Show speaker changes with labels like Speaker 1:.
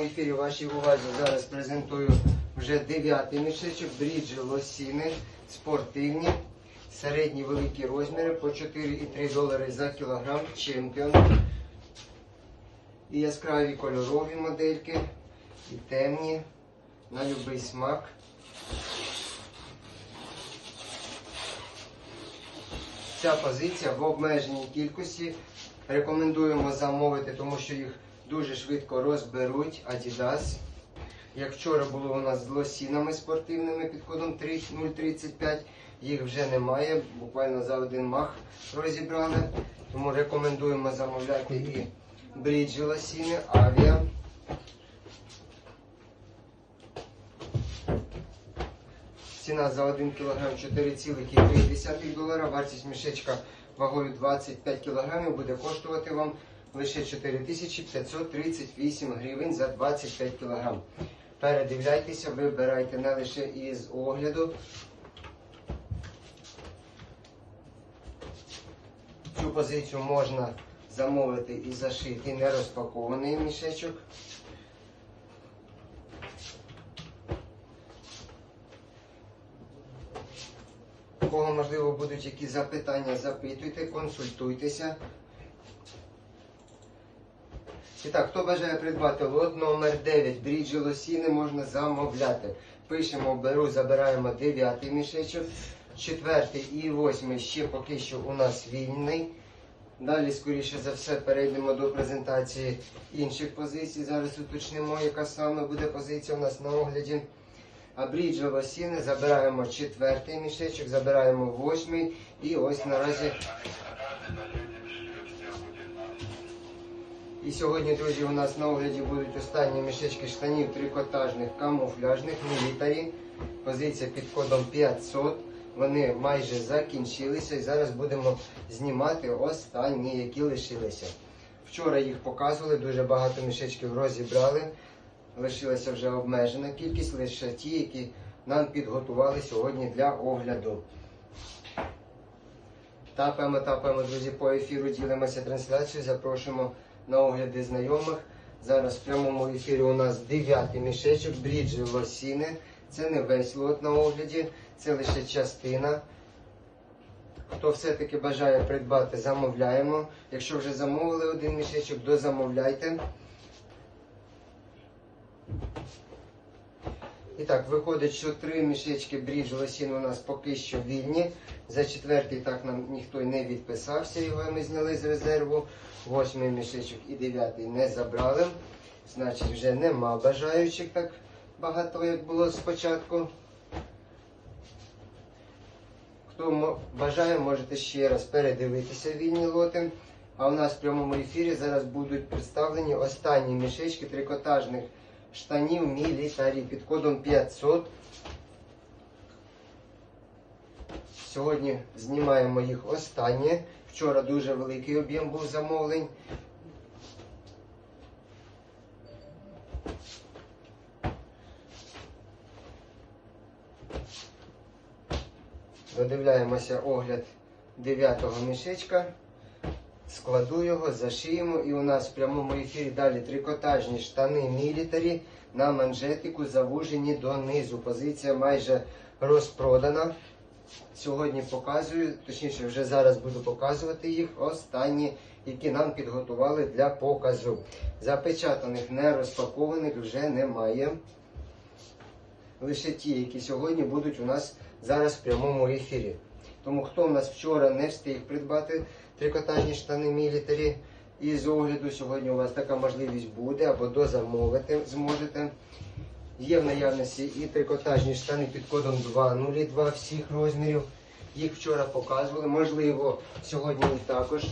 Speaker 1: В ефірі вашій увазі зараз презентую вже дев'ятий мішечок, бріджі лосіни, спортивні, середні великі розміри по 4,3 долари за кілограм, чемпіон. І яскраві кольорові модельки, і темні, на будь-який смак. Ця позиція в обмеженій кількості. Рекомендуємо замовити, тому що їх дуже швидко розберуть Adidas. Як вчора було у нас з лосінами спортивними під кодом 3035, їх вже немає. Буквально за один мах розібрали. Тому рекомендуємо замовляти і бріджі лосіни, авіа. Ціна за 1 кг 4,3 долара. Вартість мішечка вагою 25 кг буде коштувати вам лише 4538 гривень за 25 кг. Передивляйтеся, вибирайте не лише із огляду. Цю позицію можна замовити і зашити нерозпакований мішечок. У кого, можливо, будуть якісь запитання, запитуйте, консультуйтеся. І так, хто бажає придбати лот номер 9 бріджі лосіни можна замовляти. Пишемо, беру, забираємо 9 мішечок, 4 і 8 ще поки що у нас вільний. Далі, скоріше за все, перейдемо до презентації інших позицій. Зараз уточнимо, яка саме буде позиція у нас на огляді. А бріджі лосіни забираємо четвертий мішечок, забираємо восьмий і ось наразі. І сьогодні, друзі, у нас на огляді будуть останні мішечки штанів трикотажних, камуфляжних, мілітарі. Позиція під кодом 500. Вони майже закінчилися і зараз будемо знімати останні, які лишилися. Вчора їх показували, дуже багато мішечків розібрали. Лишилася вже обмежена кількість, лише ті, які нам підготували сьогодні для огляду. Тапаємо, тапаємо, друзі, по ефіру ділимося трансляцією, запрошуємо на огляди знайомих. Зараз в прямому ефірі у нас дев'ятий мішечок, бріджі лосіни. Це не весь лот на огляді, це лише частина. Хто все-таки бажає придбати, замовляємо. Якщо вже замовили один мішечок, дозамовляйте. І так, виходить, що три мішечки бріж лосін у нас поки що вільні. За четвертий так нам ніхто не відписався, його ми зняли з резерву. Восьмий мішечок і дев'ятий не забрали. Значить, вже нема бажаючих так багато, як було спочатку. Хто бажає, можете ще раз передивитися вільні лоти. А у нас в прямому ефірі зараз будуть представлені останні мішечки трикотажних штанів мілітарі під кодом 500. Сьогодні знімаємо їх останнє. Вчора дуже великий об'єм був замовлень. Додивляємося огляд дев'ятого мішечка. Складу його, зашиємо і у нас в прямому ефірі далі трикотажні штани мілітарі на манжетику завужені донизу. Позиція майже розпродана. Сьогодні показую, точніше, вже зараз буду показувати їх останні, які нам підготували для показу. Запечатаних, не розпакованих вже немає. Лише ті, які сьогодні будуть у нас зараз в прямому ефірі. Тому хто в нас вчора не встиг придбати трикотажні штани мілітарі і з огляду, сьогодні у вас така можливість буде або дозамовити зможете. Є в наявності і трикотажні штани під кодом 202 всіх розмірів. Їх вчора показували. Можливо, сьогодні також